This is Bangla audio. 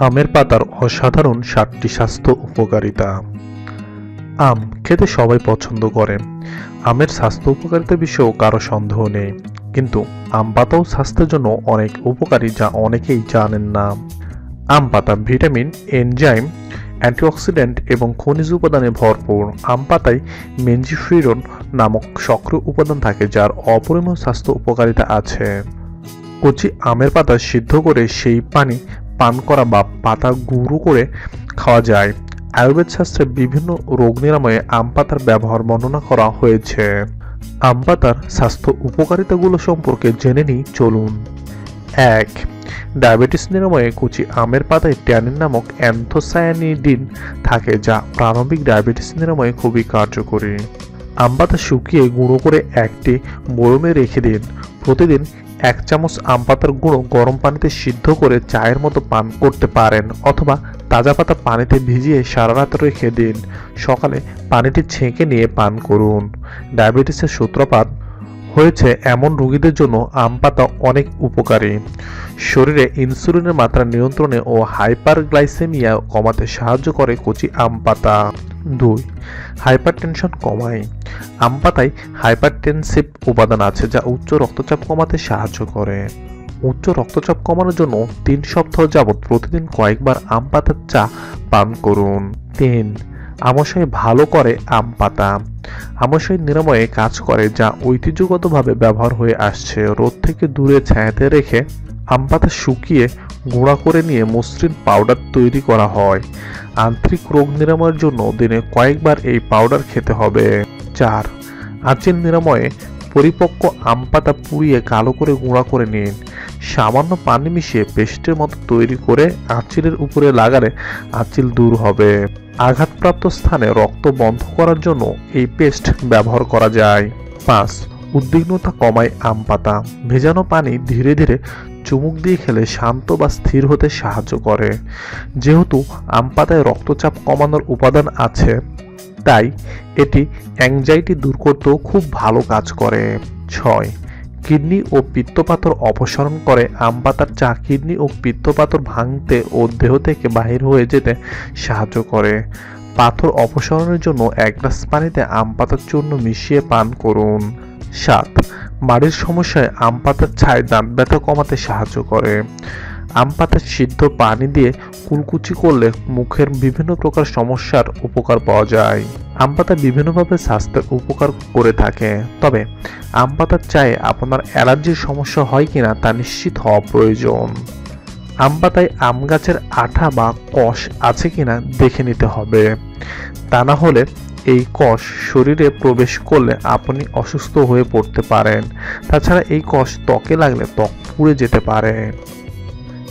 আমের পাতার অসাধারণ সাতটি স্বাস্থ্য উপকারিতা। আম খেতে সবাই পছন্দ করে। আমের স্বাস্থ্য উপকারিতা বিষয়েও কারও সন্দেহ নেই। কিন্তু আম পাতাও স্বাস্থ্যের জন্য অনেক উপকারী যা অনেকেই জানেন না। আম পাতা ভিটামিন, এনজাইম, অ্যান্টিঅক্সিডেন্ট এবং খনিজ উপাদানে ভরপুর। আম পাতায় মেনজিফিরন নামক সক্রিয় উপাদান থাকে যার অপরিমেয় স্বাস্থ্য উপকারিতা আছে। কচি আমের পাতা সিদ্ধ করে সেই পানি পান করা বা পাতা গুঁড়ো করে খাওয়া যায়। আয়ুর্বেদ শাস্ত্রে বিভিন্ন রোগ নিরাময়ে আম পাতার ব্যবহার বর্ণনা করা হয়েছে। আম পাতার স্বাস্থ্য উপকারিতাগুলো সম্পর্কে জেনে নিই, চলুন। এক, ডায়াবেটিস নিরাময়ে কুচি আমের পাতায় ট্যানিন নামক অ্যান্থোসায়ানিডিন থাকে, যা প্রারম্ভিক ডায়াবেটিস নিরাময়ে খুবই কার্যকরী। আম পাতা শুকিয়ে গুঁড়ো করে একটি বরমে রেখে দিন। প্রতিদিন এক চামচ আম পাতার গুঁড়ো গরম পানিতে সিদ্ধ করে চায়ের মতো পান করতে পারেন অথবা তাজা পাতা পানিতে ভিজিয়ে সারা রাত রেখে দিন। সকালে পানিটি ছেঁকে নিয়ে পান করুন। ডায়াবেটিসের সূত্রপাত হয়েছে এমন রোগীদের জন্য আম পাতা অনেক উপকারী। শরীরে ইনসুলিনের মাত্রা নিয়ন্ত্রণে ও হাইপারগ্লাইসেমিয়া কমাতে সাহায্য করে কচি আম পাতা। দুই, হাইপারটেনশন কমায়। আম পাতায় হাইপারটেনসিভ উপাদান আছে যা উচ্চ রক্তচাপ কমাতে সাহায্য করে। উচ্চ রক্তচাপ কমানোর জন্য তিন সপ্তাহ যাবৎ প্রতিদিন কয়েকবার আম পাতার চা পান করুন। তিন, আমাশয় ভালো করে আম পাতা আমাশয় নিরাময়ে কাজ করে যা ঐতিহ্যগতভাবে ব্যবহার হয়ে আসছে। রোদ থেকে দূরে ছায়াতে রেখে আম পাতা শুকিয়ে গুঁড়া করে নিয়ে মসৃণ পাউডার তৈরি করা হয়। আন্তরিক রোগ নিরাময়ের জন্য দিনে কয়েকবার এই পাউডার খেতে হবে। চার। আঁচিল নিরাময়ে পরিপক্ক আম পাতা পুড়িয়ে কালো করে গুঁড়া করে নিন। সামান্য পানি মিশিয়ে পেস্টের মতো তৈরি করে আঁচিলের উপরে লাগালে আঁচিল দূর হবে। আঘাতপ্রাপ্ত স্থানে রক্ত বন্ধ করার জন্য এই পেস্ট ব্যবহার করা যায়। পাঁচ, উদ্বিগ্নতা কমায় আম পাতা। ভেজানো পানি ধীরে ধীরে চুমুক দিয়ে খেলে শান্ত বা স্থির হতে সাহায্য করে। যেহেতু আম পাতায় রক্তচাপ কমানোর উপাদান আছে তাই এটি অ্যাংজাইটি দূর করতেও খুব ভালো কাজ করে। ছয়, কিডনি ও পিত্তপাথর অপসারণ করে। আম পাতার চা কিডনি ও পিত্তপাথর ভাঙতে ও দেহ থেকে বাহির হয়ে যেতে সাহায্য করে। পাথর অপসারণের জন্য এক গ্লাস পানিতে আম পাতার চূর্ণ মিশিয়ে পান করুন। সাত মাড়ির সমস্যায় আম পাতার ছাই দাঁত ব্যথা কমাতে সাহায্য করে। আম পাতার সিদ্ধ পানি দিয়ে কুলকুচি করলে মুখের বিভিন্ন প্রকার সমস্যার উপকার পাওয়া যায়। আম পাতা বিভিন্নভাবে স্বাস্থ্যের উপকার করে থাকে। তবে আম পাতার চায়ে আপনার অ্যালার্জির সমস্যা হয় কিনা তা নিশ্চিত হওয়া প্রয়োজন। আম পাতায় আম গাছের আঠা বা কষ আছে কিনা দেখে নিতে হবে। তা না হলে এই কষ শরীরে প্রবেশ করলে আপনি অসুস্থ হয়ে পড়তে পারেন। তাছাড়া এই কষ ত্বকে লাগলে ত্বক পুড়ে যেতে পারে।